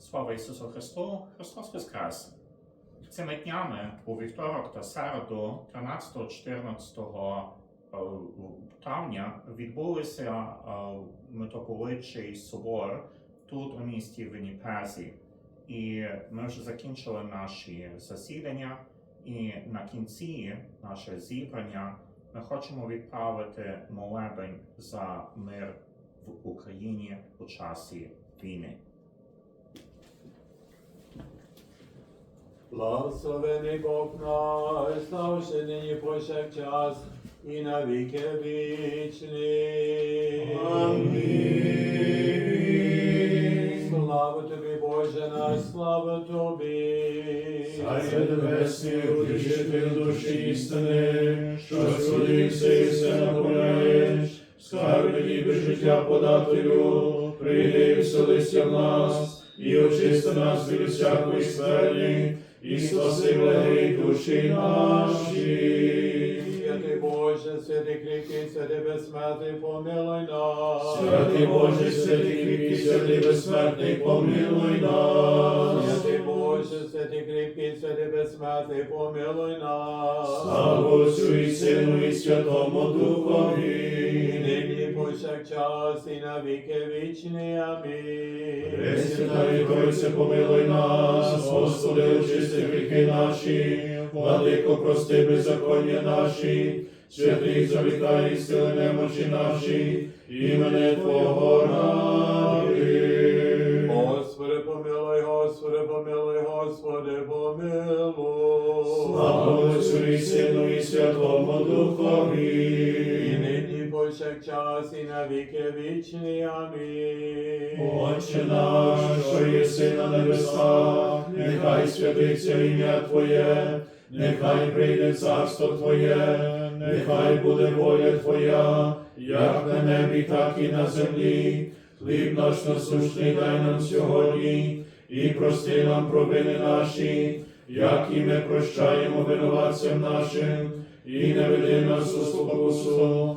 Слава Ісусу Христу! Христос Воскрес! Цими днями у вівторок та середу, 13-14 е, травня, відбулися е, митрополитчий собор тут у місті Вінніпезі. І ми вже закінчили наші засідання, і на кінці наше зібрання ми хочемо відправити молебень за мир в Україні у часі війни. Благословений Бог наш, ставши нині повсякчас і на віки вічні. Амінь. Слава тобі, Боже наш, слава тобі. Царю небесний, утішитель душі істини, що зродився і все наповняєш, скарби ніби життя подателю, прийди і вселися в нас, і очисти нас від всякої скверні, і спаси душі наші. Святий Боже, святий кріпкий, святий безсмертний, помилуй нас. Святий Боже, святий кріпкий, святий безсмертний, помилуй нас. Святий Боже, святий кріпкий, святий безсмертний, помилуй нас. Слава Отцю і Сину і Святому Духові. Нині повсякчас і на віки вічні. Амінь. Пресвятая Тройце, помилуй нас, Господи, очисти гріхи наші, владико, прости беззаконня наші, святий завітай, сили немочі наші, імене Твого ради. Господи, помилуй, Господи, помилуй, Господи, помилуй. Слава Отцю і Сину і Святому Духові. Нині повсякчас і на віки вічні. Амінь. Отче наш, що єси на небесах, нехай святиться ім'я Твоє, нехай прийде царство Твоє, нехай буде воля Твоя, як на небі, так і на землі. Хліб наш насущний дай нам сьогодні, і прости нам провини наші, як і ми прощаємо винуватцям нашим, і не веди нас у спокусу,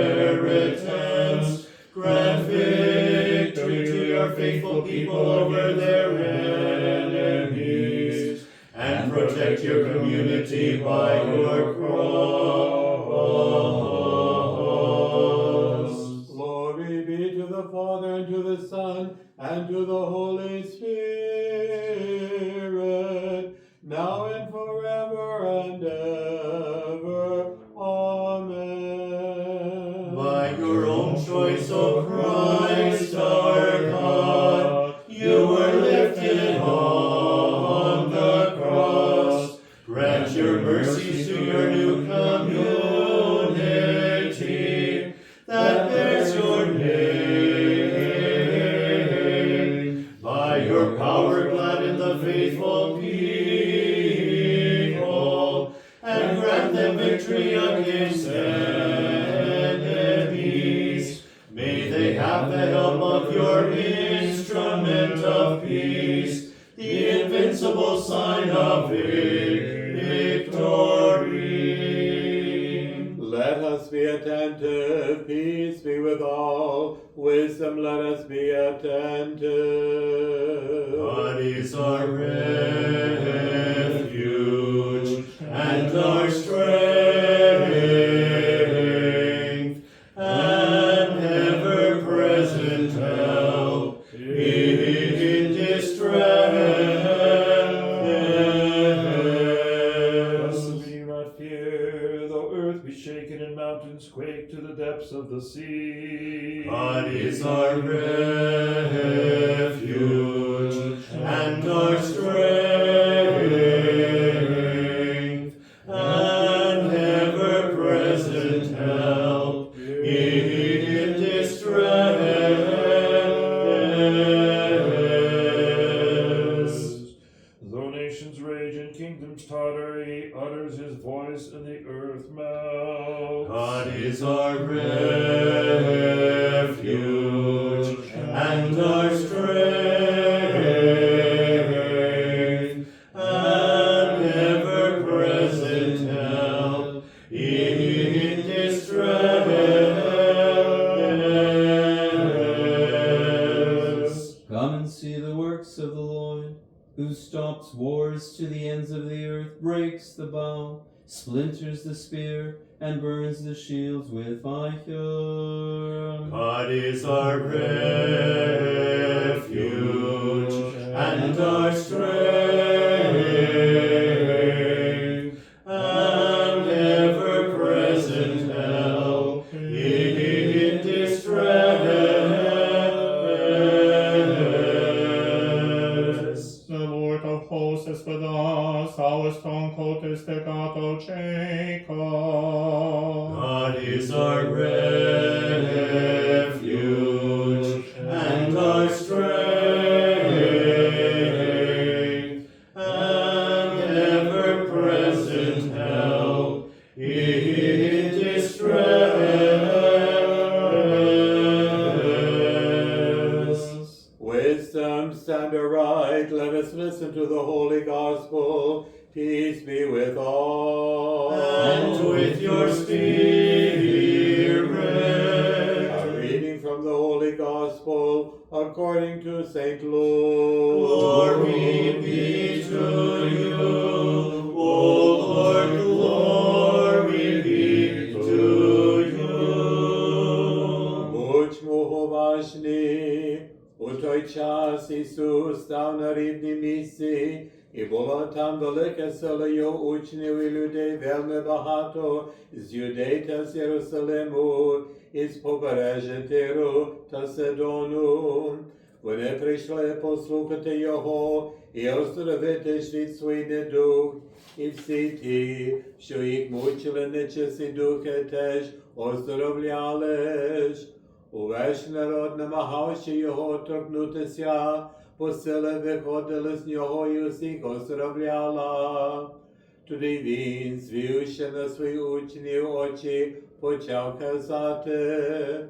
faithful people over their enemies, and protect your community by your cross. Glory be to the Father, and to the Son, and to the Holy Spirit, God is our refuge and our splinters the spear, and burns the shields with fire. God is our refuge and our strength, Jacob. God is our refuge and our strength, and ever present help in distress. Wisdom, stand aright. Let us listen to the holy Spirit. A reading from the Holy Gospel according to St. Luke. Glory be to you, O Lord, glory be to you. Učmu ho važni, u toj časi Isus stao na rivni misiji і було там велике село його учнів і людей вельми багато з Юдей та з Єрусалиму, із побережжя Тиру та Сидону. Вони прийшли послухати його і оздоровити від свій недух, і всі ті, що їх мучили нечисті духи, теж оздоровляли. Увесь народ, намагавши його торкнутися, посили виходили з нього і усіх оздоровляла. Тоді він, звівши на свої учнів очі, почав казати,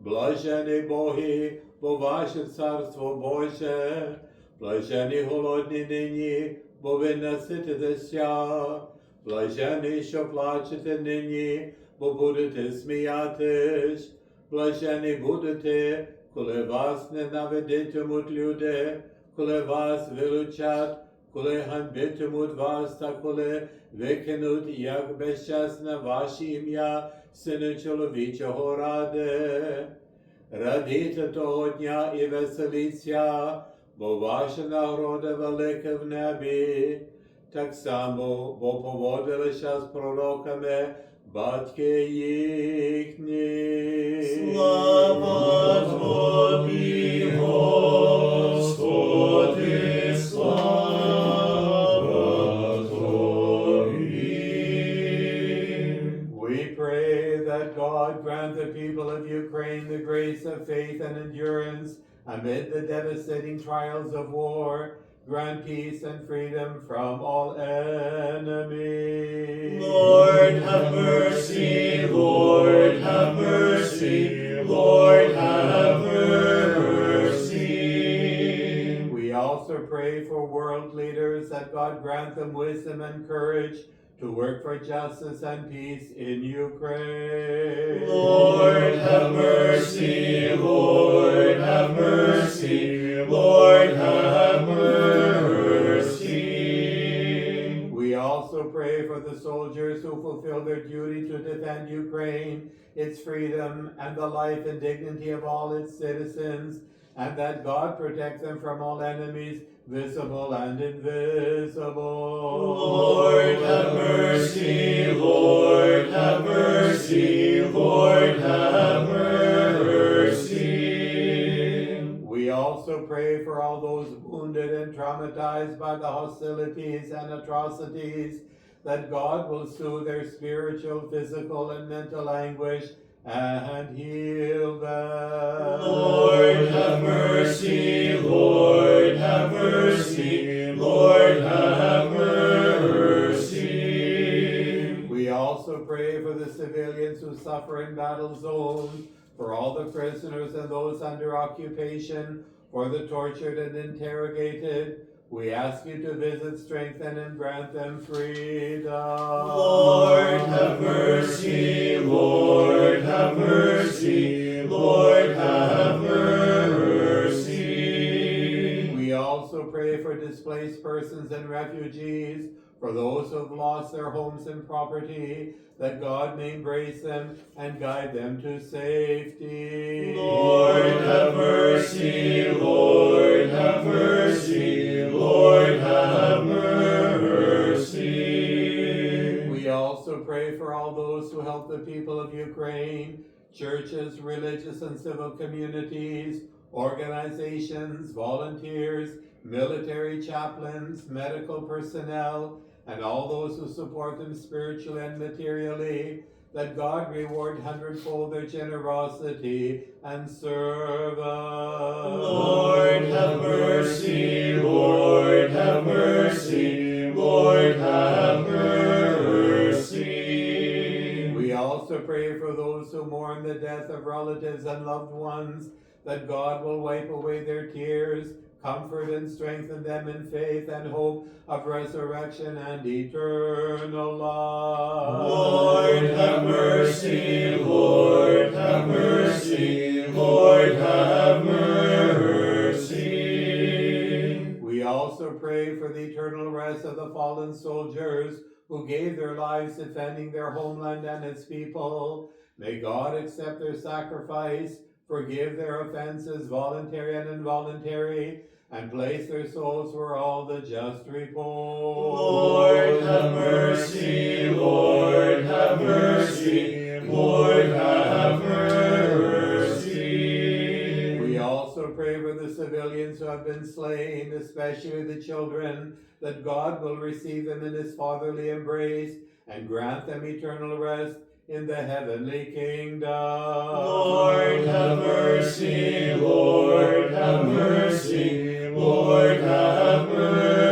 Блажені Боги, бо ваше царство Боже, блажені голодні нині, бо ви насититеся, блажені, що плачете нині, бо будете сміятись, блажені будете, коли вас ненавидитимуть люди, коли вас вилучать, коли ганьбитимуть вас, та коли викинуть, як безчасне ваше ім'я, Сину чоловічого ради. Радійте того дня і веселіться, бо ваша нагорода велика в небі. Так само, бо поводилися з пророками батьки їхні. Слава amid the devastating trials of war. Grant peace and freedom from all enemies. Lord have mercy, Lord have mercy, Lord have mercy. We also pray for world leaders that God grant them wisdom and courage to work for justice and peace in Ukraine. Lord have mercy, Lord have mercy, Lord have mercy. We also pray for the soldiers who fulfill their duty to defend Ukraine, its freedom, and the life and dignity of all its citizens, and that God protect them from all enemies, visible and invisible. Lord have mercy, Lord have mercy, Lord have mercy. We also pray for all those wounded and traumatized by the hostilities and atrocities, that God will soothe their spiritual, physical, and mental anguish and heal them. Lord have mercy, Lord have mercy, Lord, have mercy. We also pray for the civilians who suffer in battle zones, for all the prisoners and those under occupation, for the tortured and interrogated. We ask you to visit, strengthen, and grant them freedom. Lord, have mercy. Lord, have mercy. Lord, have mercy. We also pray for displaced persons and refugees, for those who have lost their homes and property, that God may embrace them and guide them to safety. Lord, have mercy. Lord, have mercy. Lord, have mercy. We also pray for all those who help the people of Ukraine, churches, religious and civil communities, organizations, volunteers, military chaplains, medical personnel, and all those who support them spiritually and materially, that God reward hundredfold their generosity and service. Lord, have mercy. Lord, have mercy. Lord, have mercy. We also pray for those who mourn the death of relatives and loved ones, that God will wipe away their tears, comfort and strengthen them in faith and hope of resurrection and eternal life. Lord, have mercy. Lord, have mercy. Lord, have mercy. We also pray for the eternal rest of the fallen soldiers who gave their lives defending their homeland and its people. May God accept their sacrifice, forgive their offenses, voluntary and involuntary, and place their souls where all the just repose. Lord, have mercy. Lord, have mercy. Lord, have mercy. We also pray for the civilians who have been slain, especially the children, that God will receive them in his fatherly embrace and grant them eternal rest in the heavenly kingdom. Lord, have mercy. Lord, have mercy. Lord, have mercy.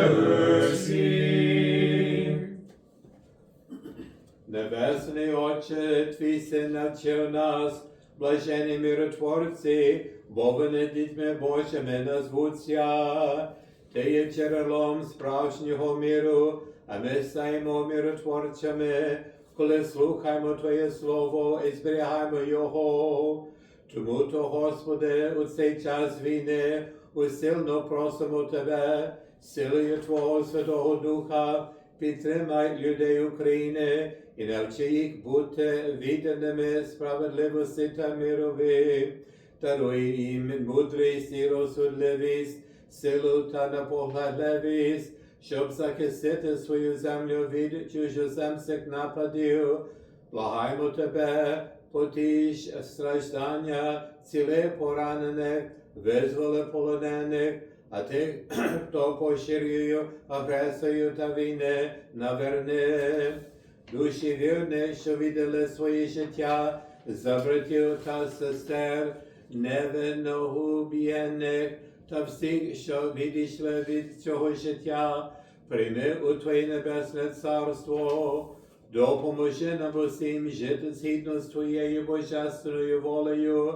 Небесний Отче, Твій син навчив нас, блажені миротворці, бо вони дітьми Божими назвуться. Ти є джерелом справжнього миру, а ми стаємо миротворцями, коли слухаємо Твоє Слово і зберігаємо Його. Тому то, Господи, у цей час війни усильно просимо Тебе, силою Твого Святого Духа, підтримай людей України і навчи їх бути відданими справедливості та мирові. Даруй їм мудрість і розсудливість, силу та наполегливість, щоб захистити свою землю від чужоземців нападів. Благаємо Тебе, потіш страждання, ціле поранених, визволи полонених, а тих, хто поширює агресію та війни, наверни. Душі вірні, що віддали своє життя за братів та сестер, невинно уб'єних та всіх, що відійшли від цього життя, прийми у Твоє небесне царство. Допоможи нам усім жити згідно з Твоєю божественною волею,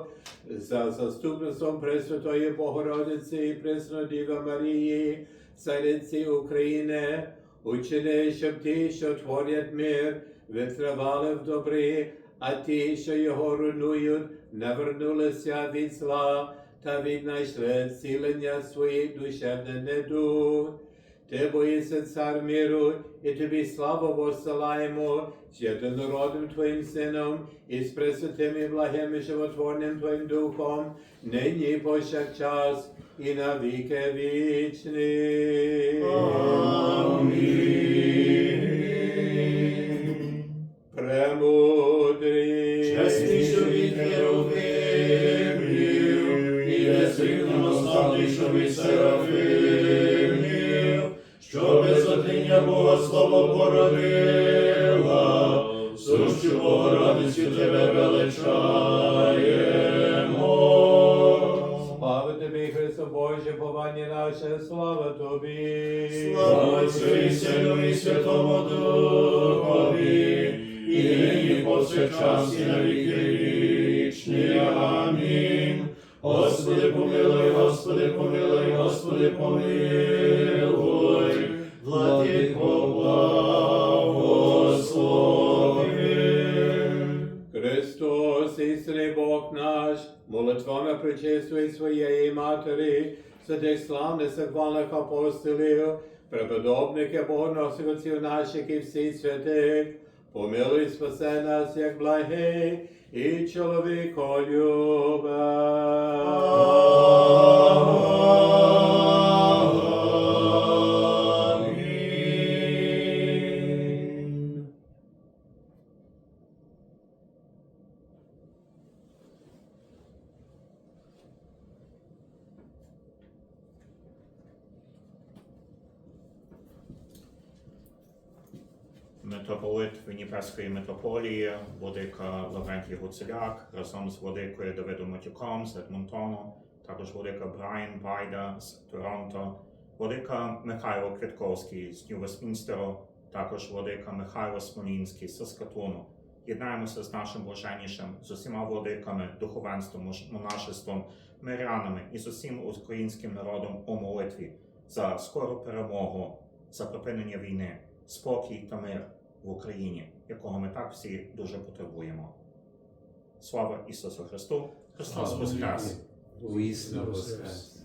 за заступництвом Пресвятої Богородиці і Преснодіви Марії, Цариці України, учини, щоб ті, що творять мир, витривали в добрі, а ті, що його руйнують, не вернулися від зла та віднайшли цілення своїх душевних недуг. Ти боїшся цар миру, і тобі славу посилаємо, з єдинородним Твоїм Сином і з пресвятим і благим і животворним Твоїм Духом, нині повсякчас і на віки вічні. Амінь. Серафимів, що без затиння Бога слово породила, сущу Богородицю тебе величаємо. Слава тобі, Христо Боже, повання наше, слава тобі. Слава Отцю і Сину і Святому Духові, і нині повсякчас і на віки помилуй. Христос, істинний Бог наш, молитвами причистої своєї Матері, святих славних захвальних апостолів, преподобники богоносих отців наших і всіх святих, помилуй спасе нас, як благий і Амінь. Вінніперської митрополії, владика Лаврентій Гуцеляк, разом з владикою Давидом Матюком з Едмонтону, також владика Брайан Байда з Торонто, владика Михайло Квітковський з Нью-Вестмінстеру, також владика Михайло Смолінський з Саскатуну. Єднаємося з нашим блаженнішим, з усіма владиками, духовенством, монашеством, мирянами і з усім українським народом у молитві за скору перемогу, за припинення війни спокій та мир в Україні, якого ми так всі дуже потребуємо. Слава Ісусу Христу! Христос Воскрес! Воскрес.